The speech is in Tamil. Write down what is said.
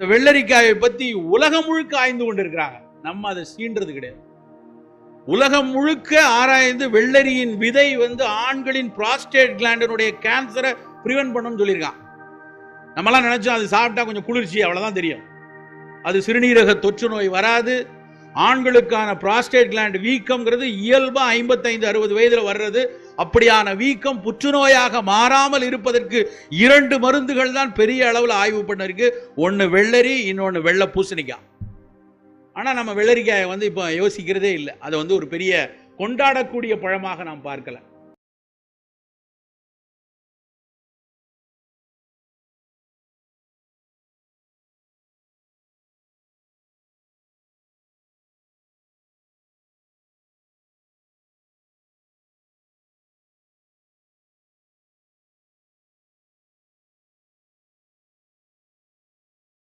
இந்த வெள்ளரிக்காயை பத்தி உலகம் முழுக்க ஆய்ந்து கொண்டிருக்கிறாங்க. நம்ம அதை சீன்றது கிடையாது. உலகம் முழுக்க ஆராய்ந்து வெள்ளரியின் விதை வந்து ஆண்களின் புராஸ்டேட் கிளாண்டினுடைய கேன்சரை ப்ரிவென்ட் பண்ணும்னு சொல்லியிருக்கான். நம்மலாம் நினைச்சோம் அது சாப்பிட்டா கொஞ்சம் குளிர்ச்சி அவ்வளவுதான் தெரியும். அது சிறுநீரக தொற்று நோய் வராது. ஆண்களுக்கான புராஸ்டேட் கிளாண்ட் வீக்கம்ங்கிறது இயல்பா ஐம்பத்தைந்து அறுபது வயதுல வர்றது. அப்படியான வீக்கம் புற்றுநோயாக மாறாமல் இருப்பதற்கு இரண்டு மருந்துகள் தான் பெரிய அளவில் ஆய்வு பண்ணிருக்கு. ஒன்று வெள்ளரி இன்னொன்று வெள்ளை பூசணிக்காய் ஆனால் நம்ம வெள்ளரிக்காயை வந்து இப்போ யோசிக்கிறதே இல்லை. அதை வந்து ஒரு பெரிய கொண்டாடக்கூடிய பழமாக நாம் பார்க்கலை